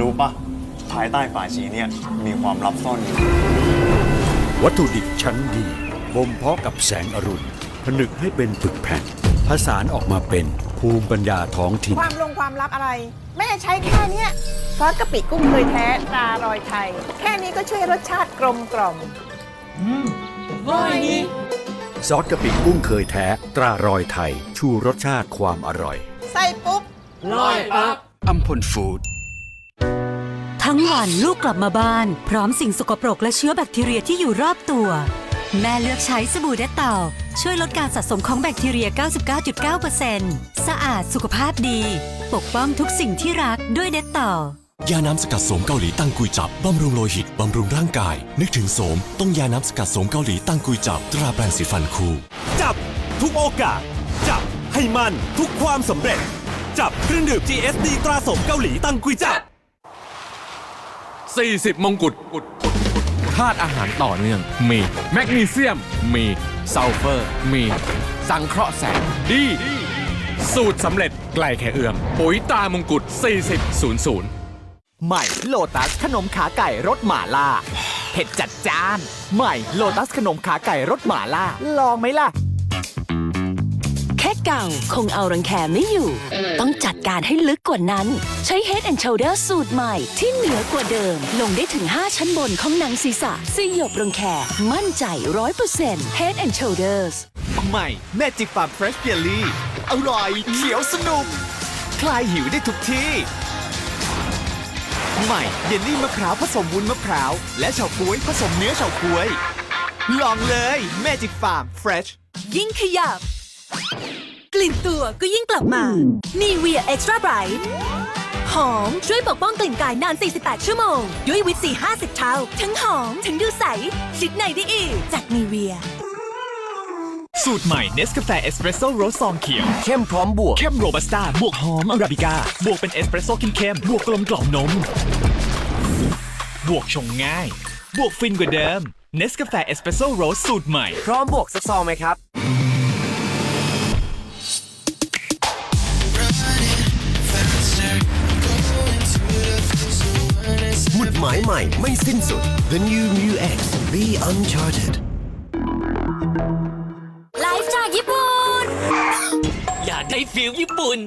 รู้ปะภายใต้ฝาชีเนี่ยมีความลับซ่อนอยู่ วัตถุดิบชั้นดีบ่มเพาะกับแสงอรุณ ผนึกให้เป็นปึกแผ่นผสานออกมาเป็นภูมิปัญญาท้องถิ่น ความลงความลับอะไรแม่ใช้แค่เนี้ยซอสกะปิกุ้งเคยแท้ตรารอยไทย แค่นี้ก็ช่วยรสชาติกลมกล่อมซอสกะปิกุ้งเคยแท้ตรารอยไทย ชูรสชาติความอร่อย ใส่ปุ๊บอัมพลฟู้ด ทั้งวันลูกกลับมาบ้าน พร้อมสิ่งสกปรกและเชื้อแบคทีเรียที่อยู่รอบตัว แม่เลือกใช้สบู่เดตเต่า ช่วยลดการสะสมของแบคทีเรีย 99.9%สะอาดสุขภาพดี ปกป้องทุกสิ่งที่รักด้วยเดตเต่ายาน้ำสกัดโสมเกาหลีตั้งกุยจับ บำรุงโลหิต บำรุงร่างกาย นึกถึงโสม ต้องยาน้ำสกัดโสมเกาหลีตั้งกุยจับ ตราแปรงสีฟันคู จับ ทุกโอกาส จับ ให้มันทุกความสำเร็จ จับเครื่องดื่ม GSD ตราสมเกาหลีตั้งกุยจับ 40 มงกุฎธาตุอาหารต่อเนื่อง มีแมกนีเซียม มีซัลเฟอร์ มี สังเคราะห์แสงดี สูตรสำเร็จไกลแค่เอื้อม ปุ๋ยตามงกุฎ4000ใหม่โลตัสขนมขาไก่รสหม่าล่าเผ็ดจัดจ้าน ใหม่โลตัสขนมขาไก่รสหม่าล่า ลองไหมล่ะ เก่า คงเอารังแคไม่อยู่ ต้องจัดการให้ลึกกว่านั้น ใช้ Head and Shoulder สูตรใหม่ ที่เหนือกว่าเดิม ลงได้ถึง 5 ชั้นบนของหนังศีรษะสยบรังแคมั่นใจ 100% Head and Shoulders ใหม่แม่จิกฟาร์มเฟรชเบียรี่อร่อยเขียวสนุก คลายหิวได้ทุกที่ ใหม่เยลลี่มะพร้าวผสมวุ้นมะพร้าว และเฉาก๊วยผสมเนื้อเฉาก๊วย ลองเลยแม่จิกฟาร์มเฟรชยิ่งขยับ กลิ่นตัวก็ยิ่งกลับมา Nivea Extra Bright หอม ช่วยปกป้องกลิ่นกายนาน 48 ชั่วโมง ด้วยวิตซี50 เท่า ทั้งหอม ทั้งดูใส ชิดในได้อีก จาก Nivea สูตรใหม่เนสกาแฟเอสเปรสโซ่โรสซองเขียว เข้มพร้อมบวก เข้มโรบัสต้า บวกหอมอาราบิก้า บวกเป็นเอสเปรสโซ่เข้มๆบวกกลมกล่อมนม บวกชงง่าย บวกฟินกว่าเดิมเนสกาแฟเอสเปรสโซ่โรสสูตรใหม่ พร้อมบวกสักซองไหมครับายใหม่ไม่สิ้นสุด The New Mu X Be Uncharted ไลฟ์จากญี่ปุ่น อยากได้ฟิลญี่ปุ่น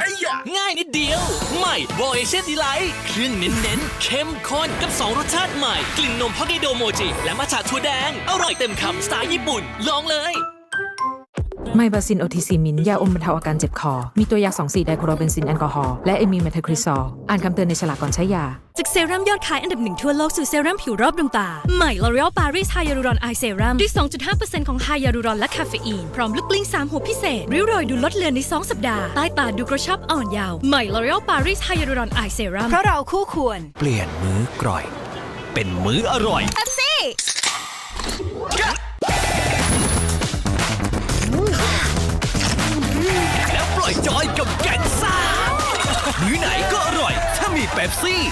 ง่ายนิดเดียว ใหม่โบเอเชนดีไลท์เครื่องเน้นๆเข้มข้นกับ 2 รสชาติใหม่ กลิ่นนมฮอกไกโดโมจิ และมาฉะถั่วแดง อร่อยเต็มคำสไตล์ญี่ปุ่น ลองเลยไมบาซินโอทีซีมินยาอมบรรเทาอาการเจ็บคอ มีตัวยา2 4ไดโครเบนซินแอลกอฮอล์และเอมีเมทาคริซอลอ่านคำเตือนในฉลากก่อนใช้ยา จากเซรั่มยอดขายอันดับหนึ่งทั่วโลกสู่เซรั่มผิวรอบดวงตา ใหม่ L'Oreal Paris Hyaluron Eye Serum ด้วย 2.5%ของไฮยาลูรอนและคาเฟอีน พร้อมลูกกลิ้ง3หัวพิเศษ ริ้วรอยดูลดเลือนใน 2 สัปดาห์ ใต้ตาดูกระชับอ่อนเยาว์ใหม่ L'Oreal Paris Hyaluron Eye Serum เพราะเราคู่ควร เปลี่ยนมื้อกร่อย เป็นมื้ออร่อยแล้วปล่อยจอยกับแกงซ่ามื้อไหนก็อร่อย ถ้ามีเป๊ปซี่